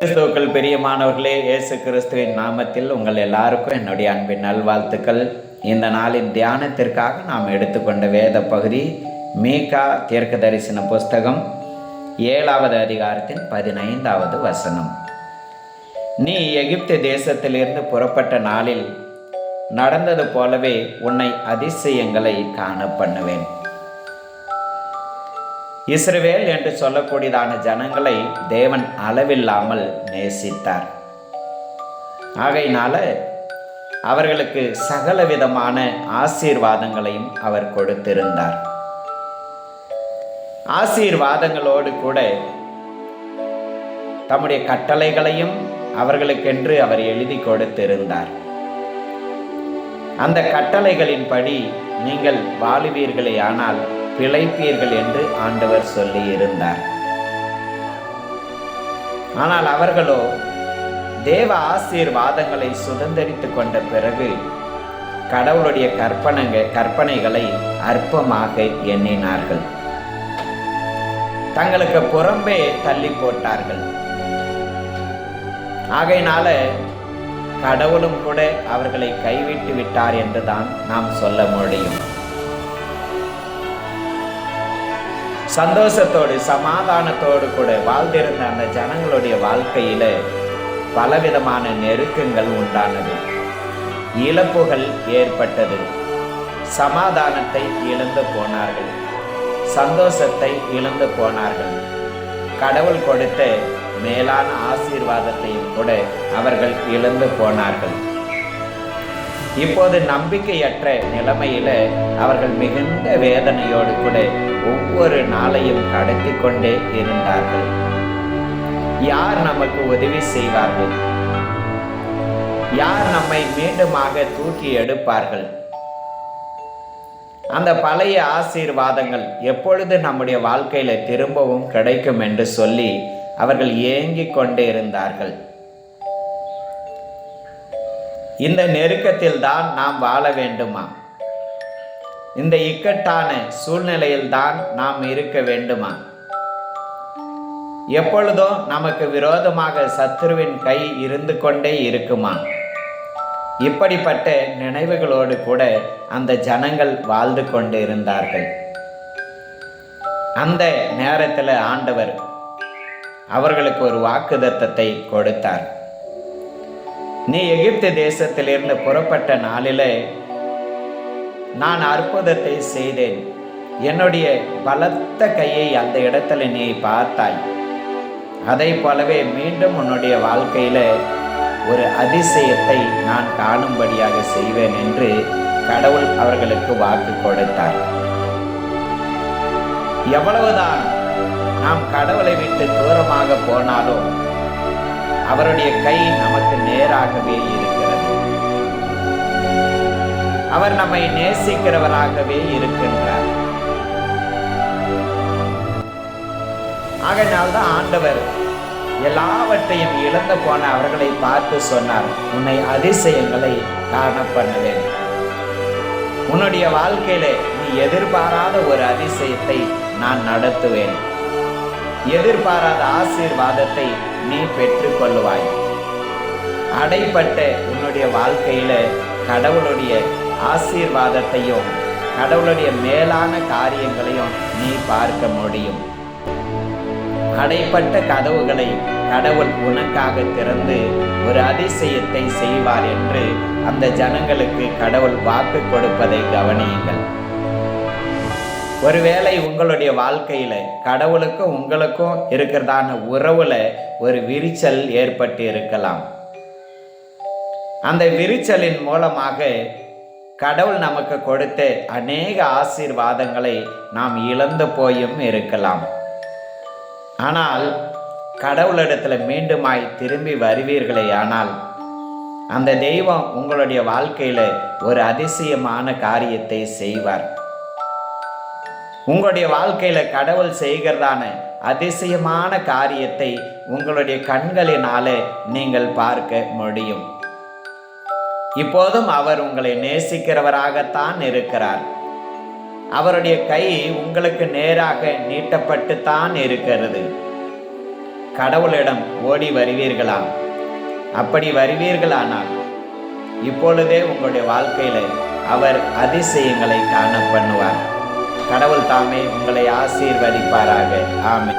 கிறிஸ்துவுக்கள் பெரியமானவர்களே இயேசு கிறிஸ்துவின் நாமத்தில் உங்கள் எல்லாருக்கும் என்னுடைய அன்பின் நல்வாழ்த்துக்கள். இந்த நாளின் தியானத்திற்காக நாம் எடுத்துக்கொண்ட வேத பகுதி மீகா தீர்க்க தரிசன புஸ்தகம் ஏழாவது அதிகாரத்தின் பதினைந்தாவது வசனம். நீ எகிப்து தேசத்திலிருந்து புறப்பட்ட நாளில் நடந்தது போலவே உன்னை அதிசயங்களை காண பண்ணுவேன் இஸ்ரவேல் என்று சொல்லக்கூடியதான ஜனங்களை தேவன் அளவில்லாமல் நேசித்தார். ஆகையினால அவர்களுக்கு சகல விதமான ஆசீர்வாதங்களையும் அவர் கொடுத்திருந்தார். ஆசீர்வாதங்களோடு கூட தம்முடைய கட்டளைகளையும் அவர்களுக்கென்று அவர் எழுதி கொடுத்திருந்தார். அந்த கட்டளைகளின்படி நீங்கள் வாழுவீர்களே ஆனால் பிழைப்பீர்கள் என்று ஆண்டவர் சொல்லி இருந்தார் ஆனால் அவர்களோ தேவ ஆசீர்வாதங்களை சுதந்திரித்து கொண்ட பிறகு கடவுளுடைய கற்பனைங்க கற்பனைகளை அற்பமாக எண்ணினார்கள். தங்களுக்கு புறம்பே தள்ளி போட்டார்கள். ஆகையினால கடவுளும் கூட அவர்களை கைவிட்டு விட்டார் என்றுதான் நாம் சொல்ல முடியும். சந்தோஷத்தோடு சமாதானத்தோடு கூட வாழ்ந்திருந்த அந்த ஜனங்களுடைய வாழ்க்கையில பலவிதமான நெருக்கங்கள் உண்டானது. இழப்புகள் ஏற்பட்டது. சமாதானத்தை இழந்து போனார்கள். சந்தோஷத்தை இழந்து போனார்கள். கடவுள் கொடுத்த மேலான ஆசீர்வாதத்தையும் கூட அவர்கள் இழந்து போனார்கள். இப்போது நம்பிக்கையற்ற நிலைமையில அவர்கள் மிகுந்த வேதனையோடு கூட ஒவ்வொரு நாளையும் கடத்தி கொண்டே இருந்தார்கள். யார் நமக்கு உதவி செய்வார்கள்? யார் நம்மை மீண்டுமாக தூக்கி எடுப்பார்கள்? அந்த பழைய ஆசீர்வாதங்கள் எப்பொழுது நம்முடைய வாழ்க்கையில திரும்பவும் கிடைக்கும் என்று சொல்லி அவர்கள் ஏங்கிக் கொண்டே இருந்தார்கள். இந்த நெருக்கத்தில் தான் நாம் வாழ வேண்டுமா? இந்த இக்கட்டான சூழ்நிலையில் தான் நாம் இருக்க வேண்டுமா? எப்பொழுதும் நமக்கு விரோதமாக சத்ருவின் கை இருந்து கொண்டே இருக்குமா? இப்படிப்பட்ட நினைவுகளோடு கூட அந்த ஜனங்கள் வாழ்ந்து கொண்டு இருந்தார்கள் அந்த நேரத்தில் ஆண்டவர் அவர்களுக்கு ஒரு வாக்குதத்தத்தை கொடுத்தார். நீ எகிப்து தேசத்திலிருந்து புறப்பட்ட நாளிலே நான் அற்புதத்தை செய்தேன். என்னுடைய பலத்த கையை அந்த இடத்துல நீ பார்த்தாய். அதை போலவே மீண்டும் உன்னுடைய வாழ்க்கையில ஒரு அதிசயத்தை நான் காணும்படியாக செய்வேன் என்று கடவுள் அவர்களுக்கு வாக்கு கொடுத்தார். எவ்வளவுதான் நாம் கடவுளை விட்டு தூரமாக போனாலும் அவருடைய கை நமக்கு நேராகவே இருக்கிறது. அவர் நம்மை நேசிக்கிறவராகவே இருக்கின்றார். ஆகையினால்தான் ஆண்டவர் எல்லாவற்றையும் இழந்து போன அவர்களை பார்த்து சொன்னார் உன்னை அதிசயங்களை காண பண்ணுவேன் உன்னுடைய வாழ்க்கையில நீ எதிர்பாராத ஒரு அதிசயத்தை நான் நடத்துவேன். எதிர்பாராத ஆசீர்வாதத்தை நீ பெற்றுக்கொள்வாய் அடைப்பட்ட உன்னுடைய வாழ்க்கையில கடவுளுடைய ஆசீர்வாதத்தையும் கடவுளுடைய மேலான காரியங்களையும் நீ பார்க்க முடியும். அடைப்பட்ட கதவுகளை கடவுள் உனக்காக திறந்து ஒரு அதிசயத்தை செய்வார் என்று அந்த ஜனங்களுக்கு கடவுள் வாக்கு கொடுப்பதை கவனியுங்கள். ஒருவேளை உங்களுடைய வாழ்க்கையில் கடவுளுக்கும் உங்களுக்கும் இருக்கிறதான உறவில் ஒரு விரிச்சல் ஏற்பட்டு இருக்கலாம். அந்த விரிச்சலின் மூலமாக கடவுள் நமக்கு கொடுத்த அநேக ஆசீர்வாதங்களை நாம் இழந்து போயும் இருக்கலாம். ஆனால் கடவுளிடத்தில் மீண்டுமாய் திரும்பி வருவீர்களே ஆனால் அந்த தெய்வம் உங்களுடைய வாழ்க்கையில் ஒரு அதிசயமான காரியத்தை செய்வார். உங்களுடைய வாழ்க்கையில கடவுள் செய்கிறதான அதிசயமான காரியத்தை உங்களுடைய கண்களினாலே நீங்கள் பார்க்க முடியும். இப்போதும் அவர் உங்களை நேசிக்கிறவராகத்தான் இருக்கிறார். அவருடைய கை உங்களுக்கு நேராக நீட்டப்பட்டுத்தான் இருக்கிறது. கடவுளிடம் ஓடி வருவீர்களா? அப்படி வருவீர்களானால் இப்பொழுதே உங்களுடைய வாழ்க்கையில அவர் அதிசயங்களை காண பண்ணுவார். கடவுள் தாமே உங்களை ஆசீர்வதிப்பாராக. ஆமென்.